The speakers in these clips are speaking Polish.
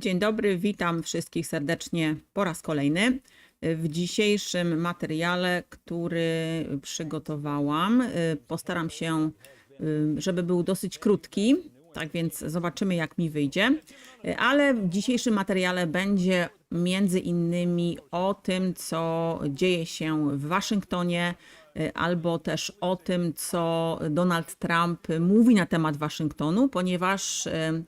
Dzień dobry, witam wszystkich serdecznie po raz kolejny. W dzisiejszym materiale, który przygotowałam, postaram się, y, żeby był dosyć krótki, tak więc zobaczymy, jak mi wyjdzie. Ale w dzisiejszym materiale będzie między innymi o tym, co dzieje się w Waszyngtonie, y, albo też o tym, co Donald Trump mówi na temat Waszyngtonu, ponieważ y,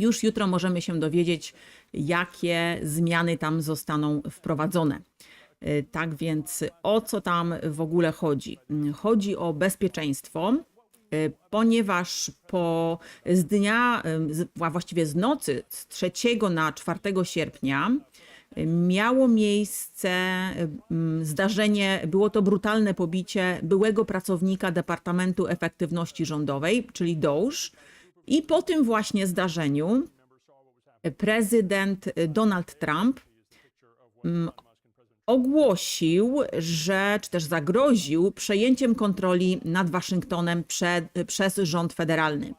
już jutro możemy się dowiedzieć, jakie zmiany tam zostaną wprowadzone. Y, Tak więc o co tam w ogóle chodzi? Chodzi o bezpieczeństwo, y, ponieważ po z dnia, y, a właściwie z nocy z 3 na 4 sierpnia miało miejsce zdarzenie, było to brutalne pobicie byłego pracownika Departamentu Efektywności Rządowej, czyli DOŚ. I po tym właśnie zdarzeniu prezydent Donald Trump mm, ogłosił, że, czy też zagroził przejęciem kontroli nad Waszyngtonem przed, przez rząd federalny.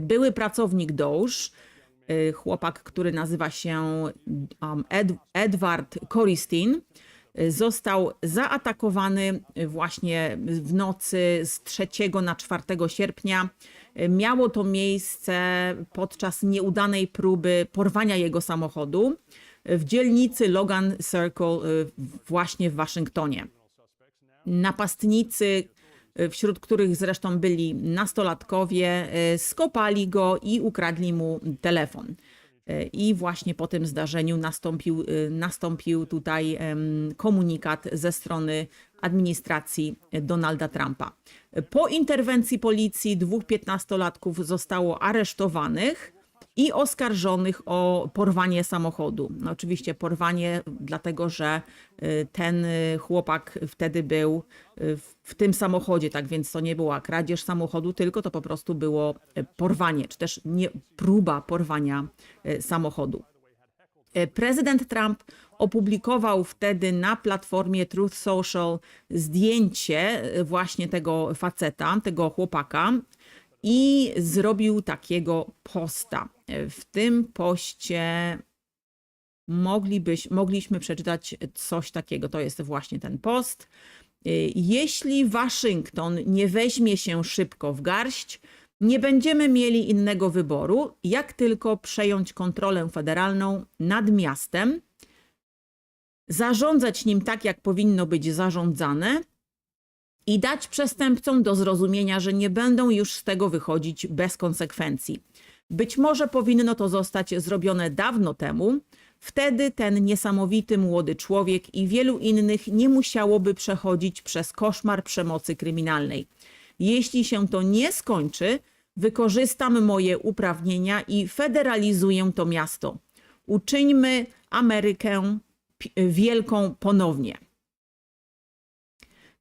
Były pracownik DOJ, y, chłopak, który nazywa się um, Ed, Edward Coristin, y, został zaatakowany właśnie w nocy z 3 na 4 sierpnia. Y, Miało to miejsce podczas nieudanej próby porwania jego samochodu w dzielnicy Logan Circle y, właśnie w Waszyngtonie napastnicy, y, wśród których zresztą byli nastolatkowie, y, skopali go i ukradli mu telefon. Y, I właśnie po tym zdarzeniu nastąpił, y, nastąpił tutaj komunikat ze strony administracji Donalda Trumpa. Po interwencji policji dwóch piętnastolatków zostało aresztowanych i oskarżonych o porwanie samochodu. No, oczywiście porwanie, dlatego że y, ten y, chłopak wtedy był y, w- tym samochodzie, tak więc to nie była kradzież samochodu, tylko to po prostu było porwanie, czy też nie, próba porwania samochodu. Prezydent Trump opublikował wtedy na platformie Truth Social zdjęcie właśnie tego faceta, tego chłopaka i zrobił takiego posta. W tym poście moglibyś, mogliśmy przeczytać coś takiego. To jest właśnie ten post. Jeśli Waszyngton nie weźmie się szybko w garść, nie będziemy mieli innego wyboru, jak tylko przejąć kontrolę federalną nad miastem, zarządzać nim tak, jak powinno być zarządzane i dać przestępcom do zrozumienia, że nie będą już z tego wychodzić bez konsekwencji. Być może powinno to zostać zrobione dawno temu. Wtedy ten niesamowity młody człowiek i wielu innych nie musiałoby przechodzić przez koszmar przemocy kryminalnej. Jeśli się to nie skończy, wykorzystam moje uprawnienia i federalizuję to miasto. Uczyńmy Amerykę wielką ponownie.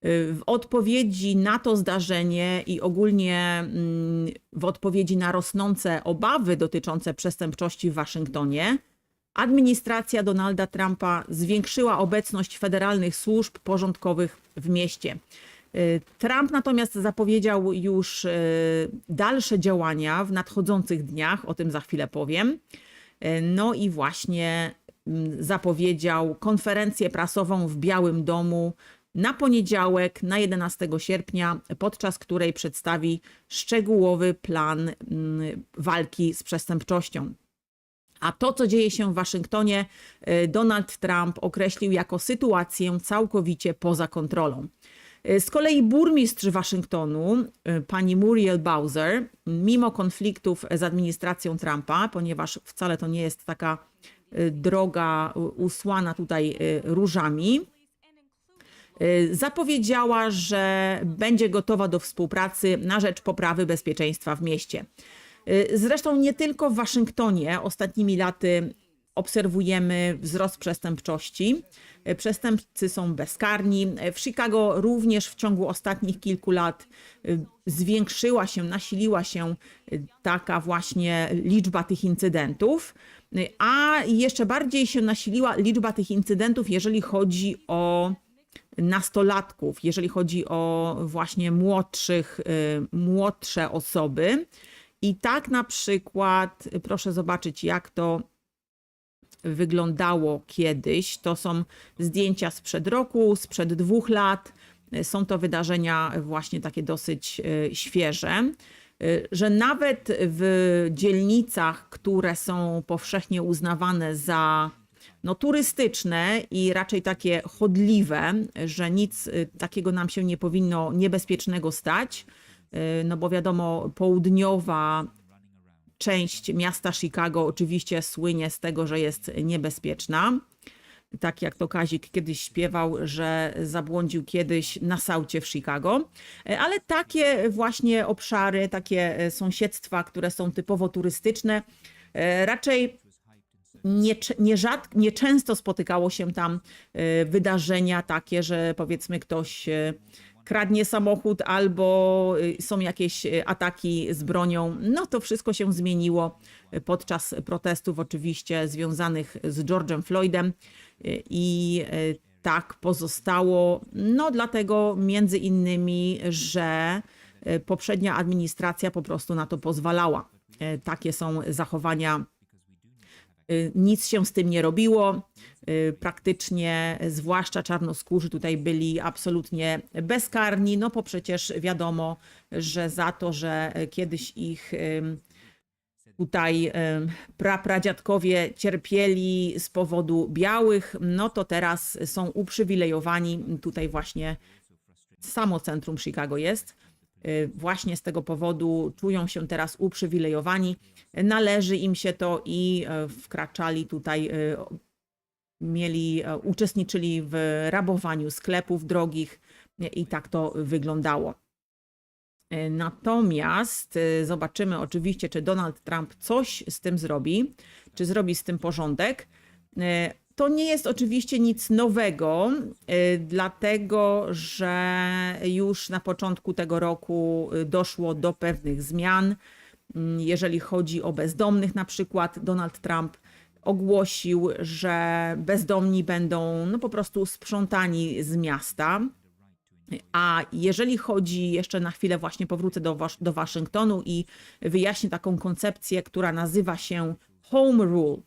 W odpowiedzi na to zdarzenie i ogólnie mm, w odpowiedzi na rosnące obawy dotyczące przestępczości w Waszyngtonie, administracja Donalda Trumpa zwiększyła obecność federalnych służb porządkowych w mieście. Y, Trump natomiast zapowiedział już y, dalsze działania w nadchodzących dniach, o tym za chwilę powiem. Y, No i właśnie mm, zapowiedział konferencję prasową w Białym Domu na poniedziałek, na 11 sierpnia, podczas której przedstawi szczegółowy plan mm, walki z przestępczością. A to, co dzieje się w Waszyngtonie, y, Donald Trump określił jako sytuację całkowicie poza kontrolą. Y, Z kolei burmistrz Waszyngtonu, y, pani Muriel Bowser, mimo konfliktów z administracją Trumpa, ponieważ wcale to nie jest taka droga usłana tutaj różami, zapowiedziała, że będzie gotowa do współpracy na rzecz poprawy bezpieczeństwa w mieście. Y, Zresztą nie tylko w Waszyngtonie ostatnimi laty obserwujemy wzrost przestępczości. Y, Przestępcy są bezkarni. Y, W Chicago również w ciągu ostatnich kilku lat y, zwiększyła się, nasiliła się y, taka właśnie liczba tych incydentów, Y, a jeszcze bardziej się nasiliła liczba tych incydentów, jeżeli chodzi o nastolatków, jeżeli chodzi o właśnie młodszych, y, młodsze osoby. I tak na przykład, y, proszę zobaczyć, jak to wyglądało kiedyś. To są zdjęcia sprzed roku, sprzed dwóch lat. Są to wydarzenia właśnie takie dosyć e, świeże, e, że nawet w dzielnicach, które są powszechnie uznawane za no, turystyczne i raczej takie chodliwe, że nic y, takiego nam się nie powinno niebezpiecznego stać, y, no bo wiadomo, południowa część miasta Chicago oczywiście słynie z tego, że jest niebezpieczna. Tak jak to Kazik kiedyś śpiewał, że zabłądził kiedyś na saucie w Chicago. Y, Ale takie właśnie obszary, takie y, sąsiedztwa, które są typowo turystyczne, y, raczej nie, rzad, nieczęsto spotykało się tam y, wydarzenia takie, że powiedzmy ktoś y, kradnie samochód albo y, są jakieś ataki z bronią. No to wszystko się zmieniło podczas protestów oczywiście związanych z George'em Floydem i tak pozostało. No dlatego między innymi, że poprzednia administracja po prostu na to pozwalała. Takie są zachowania Nic się z tym nie robiło. Y, Praktycznie, zwłaszcza czarnoskórzy, tutaj byli absolutnie bezkarni, no bo przecież wiadomo, że za to, że kiedyś ich ym, tutaj prapradziadkowie cierpieli z powodu białych, no to teraz są uprzywilejowani. Tutaj właśnie samo centrum Chicago jest. Y, Właśnie z tego powodu czują się teraz uprzywilejowani. Należy im się to i e, wkraczali tutaj, e, mieli, e, uczestniczyli w rabowaniu sklepów drogich i tak to wyglądało. Natomiast zobaczymy oczywiście, czy Donald Trump coś z tym zrobi, czy zrobi z tym porządek. To nie jest oczywiście nic nowego, e, dlatego że już na początku tego roku e, doszło do pewnych zmian. Mm, Jeżeli chodzi o bezdomnych, na przykład Donald Trump ogłosił, że bezdomni będą no, po prostu sprzątani z miasta. A jeżeli chodzi, jeszcze na chwilę właśnie powrócę do, Was- do Waszyngtonu i wyjaśnię taką koncepcję, która nazywa się Home Rule.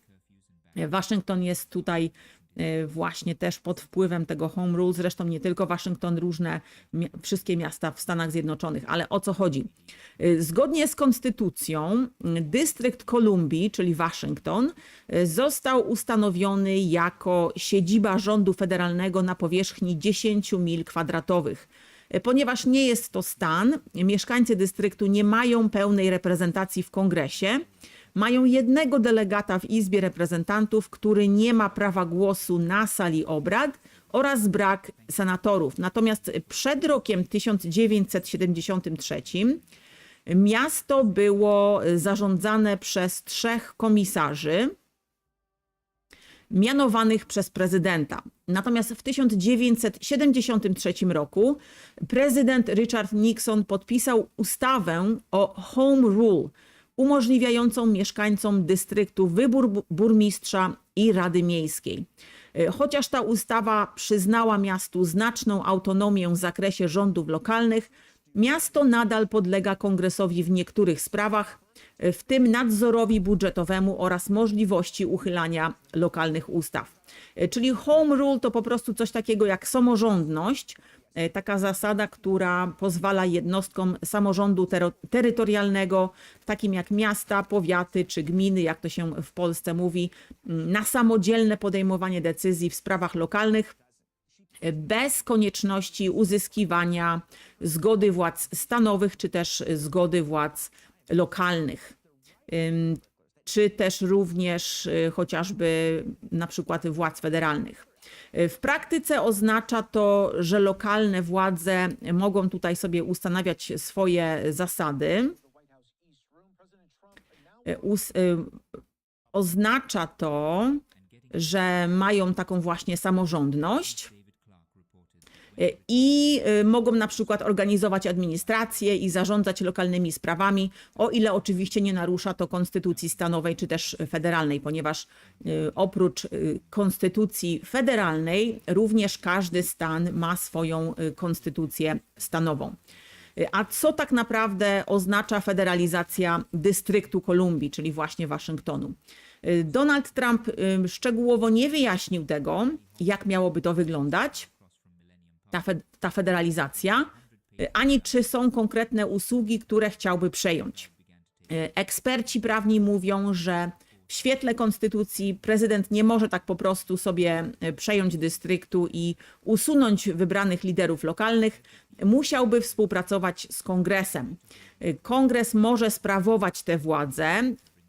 Waszyngton jest tutaj e, właśnie też pod wpływem tego Home Rule. Zresztą nie tylko Waszyngton, różne wszystkie miasta w Stanach Zjednoczonych. Ale o co chodzi? E, Zgodnie z konstytucją, dystrykt Kolumbii, czyli Waszyngton, e, został ustanowiony jako siedziba rządu federalnego na powierzchni 10 mil kwadratowych. Ponieważ nie jest to stan, mieszkańcy dystryktu nie mają pełnej reprezentacji w kongresie. Mają jednego delegata w Izbie Reprezentantów, który nie ma prawa głosu na sali obrad oraz brak senatorów. Natomiast przed rokiem 1973 miasto było zarządzane przez trzech komisarzy mianowanych przez prezydenta. Natomiast w 1973 roku prezydent Richard Nixon podpisał ustawę o Home Rule, umożliwiającą mieszkańcom dystryktu wybór bu- burmistrza i rady miejskiej. Y, Chociaż ta ustawa przyznała miastu znaczną autonomię w zakresie rządów lokalnych, miasto nadal podlega kongresowi w niektórych sprawach, y, w tym nadzorowi budżetowemu oraz możliwości uchylania lokalnych ustaw. Y, Czyli home rule to po prostu coś takiego jak samorządność, taka zasada, która pozwala jednostkom samorządu tero- terytorialnego, takim jak miasta, powiaty czy gminy, jak to się w Polsce mówi, na samodzielne podejmowanie decyzji w sprawach lokalnych bez konieczności uzyskiwania zgody władz stanowych, czy też zgody władz lokalnych. Czy też również y, chociażby na przykład władz federalnych. Y, W praktyce oznacza to, że lokalne władze mogą tutaj sobie ustanawiać swoje zasady. Y, us- y, Oznacza to, że mają taką właśnie samorządność i y, mogą na przykład organizować administrację i zarządzać lokalnymi sprawami, o ile oczywiście nie narusza to konstytucji stanowej czy też federalnej, ponieważ y, oprócz konstytucji federalnej również każdy stan ma swoją konstytucję stanową. A co tak naprawdę oznacza federalizacja dystryktu Kolumbii, czyli właśnie Waszyngtonu? Donald Trump szczegółowo nie wyjaśnił tego, jak miałoby to wyglądać, ta, fe- ta federalizacja, y, ani czy są konkretne usługi, które chciałby przejąć. Y, Eksperci prawni mówią, że w świetle konstytucji prezydent nie może tak po prostu sobie y, przejąć dystryktu i usunąć wybranych liderów lokalnych. Musiałby współpracować z kongresem. Kongres może sprawować tę władzę,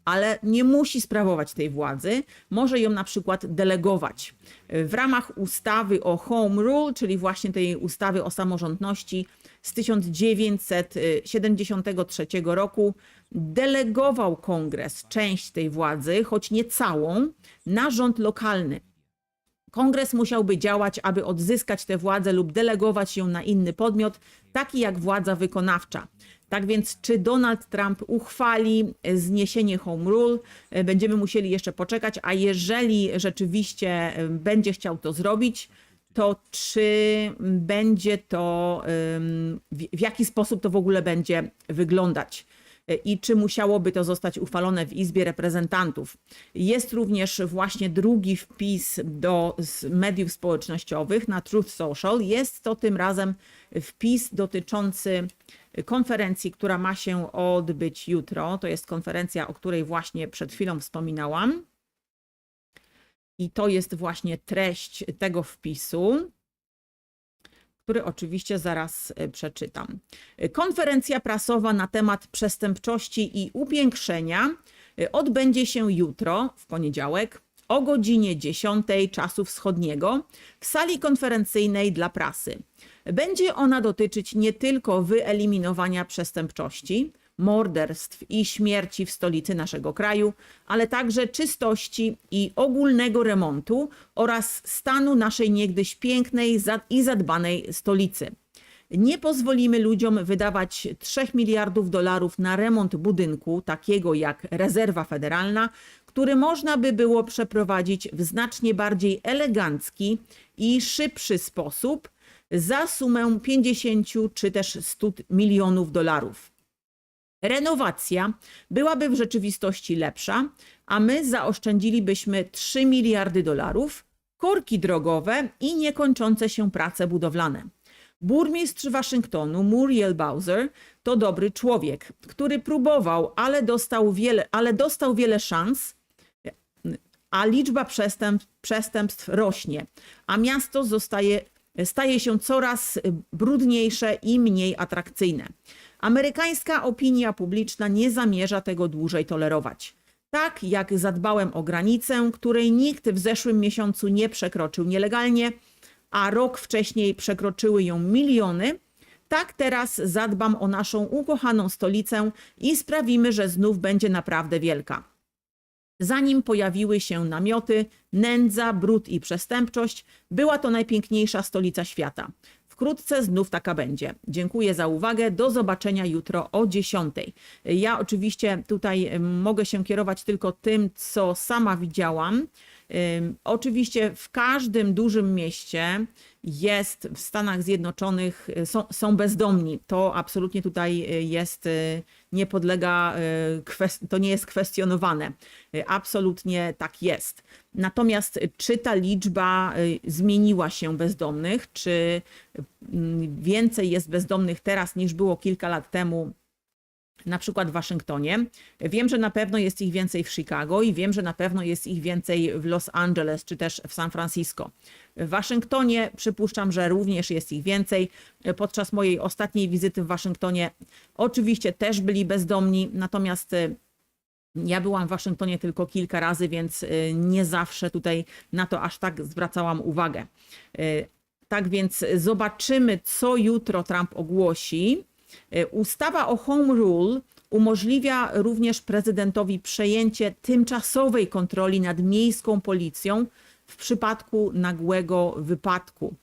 ale nie musi sprawować tej władzy, może ją na przykład delegować. W ramach ustawy o Home Rule, czyli właśnie tej ustawy o samorządności z 1973 roku, delegował kongres część tej władzy, choć nie całą, na rząd lokalny. Kongres musiałby działać, aby odzyskać tę władzę lub delegować ją na inny podmiot, taki jak władza wykonawcza. Tak więc, czy Donald Trump uchwali zniesienie Home Rule, e, będziemy musieli jeszcze poczekać, a jeżeli rzeczywiście e, będzie chciał to zrobić, to czy będzie to, w jaki sposób to w ogóle będzie wyglądać? I czy musiałoby to zostać uchwalone w Izbie Reprezentantów. Jest również właśnie drugi wpis do mediów społecznościowych na Truth Social. Jest to tym razem wpis dotyczący konferencji, która ma się odbyć jutro. To jest konferencja, o której właśnie przed chwilą wspominałam. I to jest właśnie treść tego wpisu który oczywiście zaraz e, przeczytam. Konferencja prasowa na temat przestępczości i upiększenia e, odbędzie się jutro, w poniedziałek, o godzinie 10 czasu wschodniego w sali konferencyjnej dla prasy. Będzie ona dotyczyć nie tylko wyeliminowania przestępczości, morderstw i śmierci w stolicy naszego kraju, ale także czystości i ogólnego remontu oraz stanu naszej niegdyś pięknej i zadbanej stolicy. Nie pozwolimy ludziom wydawać 3 miliardów dolarów na remont budynku, takiego jak rezerwa federalna, który można by było przeprowadzić w znacznie bardziej elegancki i szybszy sposób za sumę 50 czy też 100 milionów dolarów. Renowacja byłaby w rzeczywistości lepsza, a my zaoszczędzilibyśmy 3 miliardy dolarów, korki drogowe i niekończące się prace budowlane. Burmistrz Waszyngtonu Muriel Bowser to dobry człowiek, który próbował, ale dostał wiele, ale dostał wiele szans, a liczba przestępstw, przestępstw rośnie, a miasto zostaje, staje się coraz brudniejsze i mniej atrakcyjne. Amerykańska opinia publiczna nie zamierza tego dłużej tolerować. Tak jak zadbałem o granicę, której nikt w zeszłym miesiącu nie przekroczył nielegalnie, a rok wcześniej przekroczyły ją miliony, tak teraz zadbam o naszą ukochaną stolicę i sprawimy, że znów będzie naprawdę wielka. Zanim pojawiły się namioty, nędza, brud i przestępczość, była to najpiękniejsza stolica świata. Wkrótce znów taka będzie. Dziękuję za uwagę. Do zobaczenia jutro o 10. Ja oczywiście tutaj em, mogę się kierować tylko tym, co sama widziałam. Oczywiście w każdym dużym mieście jest w Stanach Zjednoczonych, y, są, są bezdomni. To absolutnie tutaj y, jest, y, nie podlega, to nie jest kwestionowane. Absolutnie tak jest. Natomiast czy ta liczba zmieniła się bezdomnych, czy mm, więcej jest bezdomnych teraz niż było kilka lat temu na przykład w Waszyngtonie. Wiem, że na pewno jest ich więcej w Chicago i wiem, że na pewno jest ich więcej w Los Angeles czy też w San Francisco. W Waszyngtonie przypuszczam, że również jest ich więcej. Podczas mojej ostatniej wizyty w Waszyngtonie oczywiście też byli bezdomni, natomiast y, ja byłam w Waszyngtonie tylko kilka razy, więc y, nie zawsze tutaj na to aż tak zwracałam uwagę. Y, Tak więc zobaczymy, co jutro Trump ogłosi. Y, Ustawa o Home Rule umożliwia również prezydentowi przejęcie tymczasowej kontroli nad miejską policją w przypadku nagłego wypadku.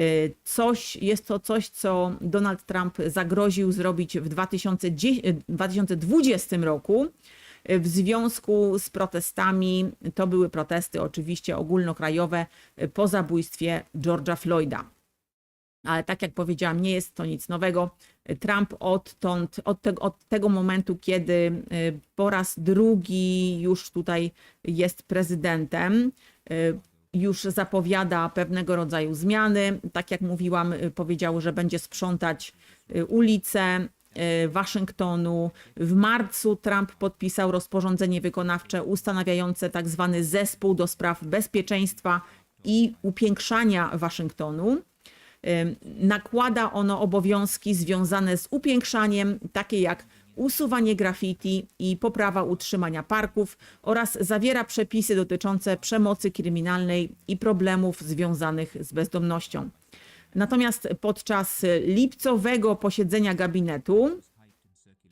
Y, Coś, jest to coś, co Donald Trump zagroził zrobić w 2010 y, 2020 roku. Y, W związku z protestami, to były protesty oczywiście ogólnokrajowe po zabójstwie George'a Floyda. Ale tak jak powiedziałam, nie jest to nic nowego. Trump odtąd, od, te, od tego momentu, kiedy y, po raz drugi już tutaj jest prezydentem, y, już zapowiada pewnego rodzaju zmiany. Tak jak mówiłam, y, powiedział, że będzie sprzątać ulice Waszyngtonu. W marcu Trump podpisał rozporządzenie wykonawcze ustanawiające tak zwany zespół do spraw bezpieczeństwa i upiększania Waszyngtonu. Nakłada ono obowiązki związane z upiększaniem, takie jak usuwanie graffiti i poprawa utrzymania parków oraz zawiera przepisy dotyczące przemocy kryminalnej i problemów związanych z bezdomnością. Natomiast podczas lipcowego posiedzenia gabinetu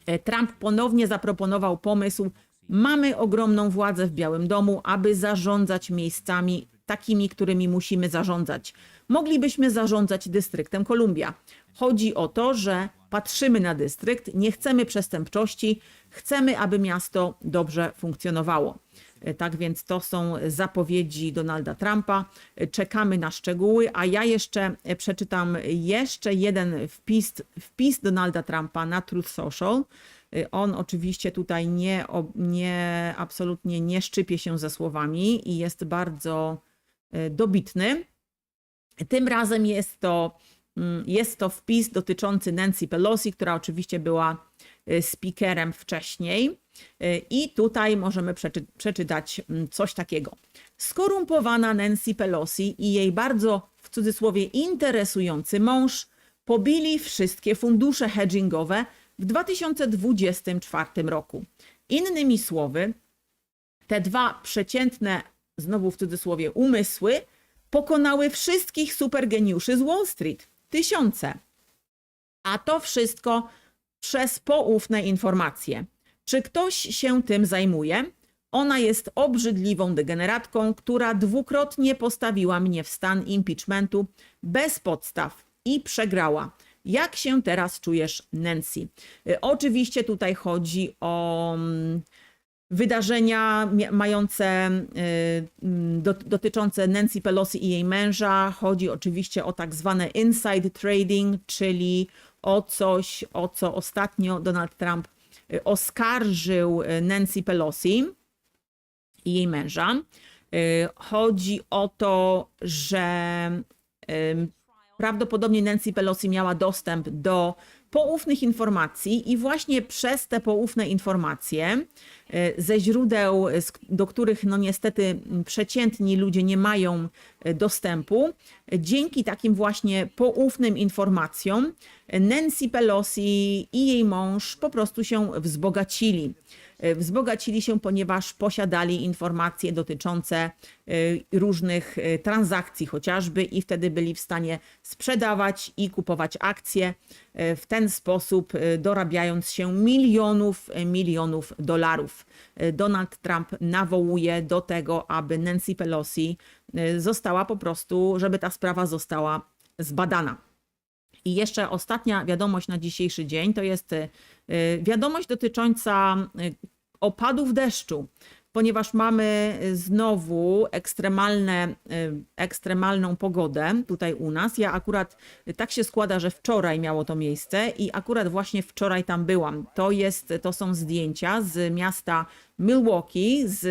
e, Trump ponownie zaproponował pomysł: Mamy ogromną władzę w Białym Domu, aby zarządzać miejscami takimi, którymi musimy zarządzać. Moglibyśmy zarządzać dystryktem Kolumbia. Chodzi o to, że patrzymy na dystrykt, nie chcemy przestępczości, chcemy, aby miasto dobrze funkcjonowało. E, Tak więc to są zapowiedzi Donalda Trumpa. E, Czekamy na szczegóły, a ja jeszcze e, przeczytam jeszcze jeden wpis, wpis Donalda Trumpa na Truth Social. On oczywiście tutaj nie, nie absolutnie nie szczypie się ze słowami i jest bardzo dobitny. Tym razem jest to, mm, jest to wpis dotyczący Nancy Pelosi, która oczywiście była y, speakerem wcześniej. Y, I tutaj możemy przeczy przeczytać mm, coś takiego. Skorumpowana Nancy Pelosi i jej bardzo w cudzysłowie interesujący mąż pobili wszystkie fundusze hedgingowe w 2024 roku. Innymi słowy, te dwa przeciętne, znowu w cudzysłowie, umysły pokonały wszystkich supergeniuszy z Wall Street. Tysiące. A to wszystko przez poufne informacje. Czy ktoś się tym zajmuje? Ona jest obrzydliwą degeneratką, która dwukrotnie postawiła mnie w stan impeachmentu bez podstaw i przegrała. Jak się teraz czujesz, Nancy? Y, Oczywiście tutaj chodzi o mm, wydarzenia mające, y, dot- dotyczące Nancy Pelosi i jej męża. Chodzi oczywiście o tak zwane inside trading, czyli o coś, o co ostatnio Donald Trump y, oskarżył y, Nancy Pelosi i jej męża. Chodzi o to, że prawdopodobnie Nancy Pelosi miała dostęp do poufnych informacji i właśnie przez te poufne informacje y, ze źródeł, z- do których no niestety m, przeciętni ludzie nie mają y, dostępu, dzięki takim właśnie poufnym informacjom Nancy Pelosi i jej mąż po prostu się wzbogacili. Y, Wzbogacili się, ponieważ posiadali informacje dotyczące y, różnych y, transakcji chociażby i wtedy byli w stanie sprzedawać i kupować akcje w ten sposób dorabiając się milionów, milionów dolarów. Donald Trump nawołuje do tego, aby Nancy Pelosi została po prostu, żeby ta sprawa została zbadana. I jeszcze ostatnia wiadomość na dzisiejszy dzień to jest y, y, wiadomość dotycząca y, opadów deszczu, ponieważ mamy znowu ekstremalne, y, ekstremalną pogodę tutaj u nas. Ja akurat y, tak się składa, że wczoraj miało to miejsce i akurat właśnie wczoraj tam byłam. To, jest, to są zdjęcia z miasta Milwaukee z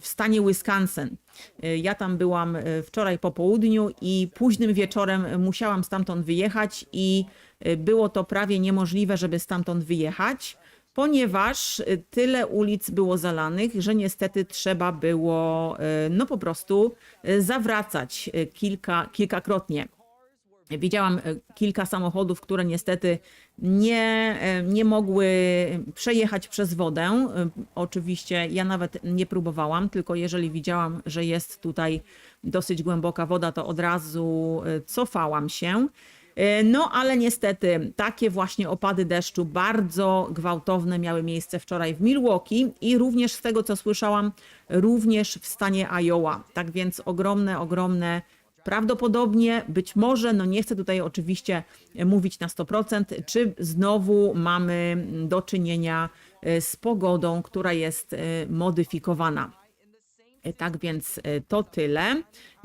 w stanie Wisconsin. Y, Ja tam byłam y, wczoraj po południu i późnym wieczorem musiałam stamtąd wyjechać i y, było to prawie niemożliwe, żeby stamtąd wyjechać, ponieważ tyle ulic było zalanych, że niestety trzeba było no po prostu zawracać kilka, kilkakrotnie. Widziałam e, kilka samochodów, które niestety nie, e, nie mogły przejechać przez wodę. E, Oczywiście ja nawet nie próbowałam, tylko jeżeli widziałam, że jest tutaj dosyć głęboka woda, to od razu e, cofałam się. No, ale niestety takie właśnie opady deszczu bardzo gwałtowne miały miejsce wczoraj w Milwaukee i również z tego co słyszałam, również w stanie Iowa. Tak więc ogromne, ogromne Prawdopodobnie, być może, no nie chcę tutaj oczywiście mówić na 100%, czy znowu mamy do czynienia e, z pogodą, która jest e, modyfikowana. E, Tak więc e, to tyle.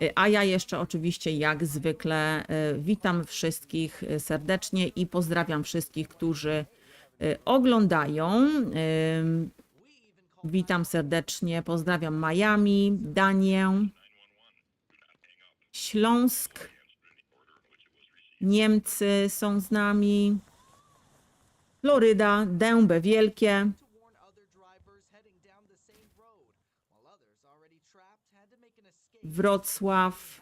E, A ja jeszcze oczywiście jak zwykle e, witam wszystkich e, serdecznie i pozdrawiam wszystkich, którzy e, oglądają. Witam serdecznie, pozdrawiam Miami, Danię, Śląsk, Niemcy są z nami, Floryda, Dębe Wielkie, Wrocław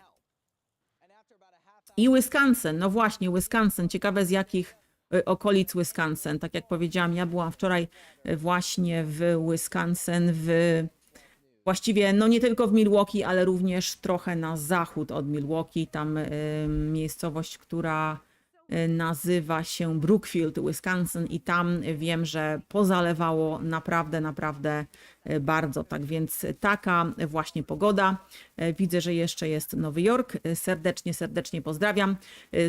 i Wisconsin. No właśnie, Wisconsin. Ciekawe z jakich y, okolic Wisconsin. Tak jak powiedziałam, ja byłam wczoraj y, właśnie w Wisconsin, w właściwie no nie tylko w Milwaukee, ale również trochę na zachód od Milwaukee. Tam y, miejscowość, która y, nazywa się Brookfield, Wisconsin i tam wiem, że pozalewało naprawdę, naprawdę y, bardzo. Tak więc taka właśnie pogoda. Widzę, że jeszcze jest Nowy Jork. Serdecznie, serdecznie pozdrawiam.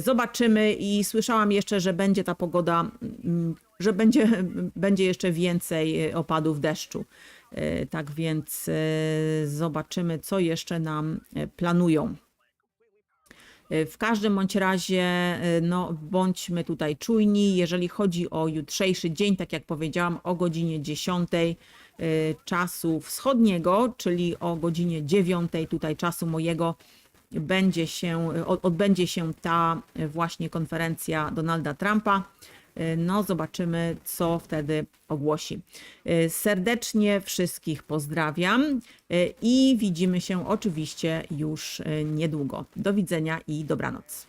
Zobaczymy i słyszałam jeszcze, że będzie ta pogoda, mm, że będzie, będzie jeszcze więcej opadów deszczu. Y, Tak więc y, zobaczymy, co jeszcze nam y, planują. W każdym bądź razie, no, bądźmy tutaj czujni. Jeżeli chodzi o jutrzejszy dzień, tak jak powiedziałam, o godzinie 10 y, czasu wschodniego, czyli o godzinie 9 tutaj czasu mojego, będzie się, od- odbędzie się ta właśnie konferencja Donalda Trumpa. Y, No, zobaczymy, co wtedy ogłosi. Y, Serdecznie wszystkich pozdrawiam y, i widzimy się oczywiście już niedługo. Do widzenia i dobranoc.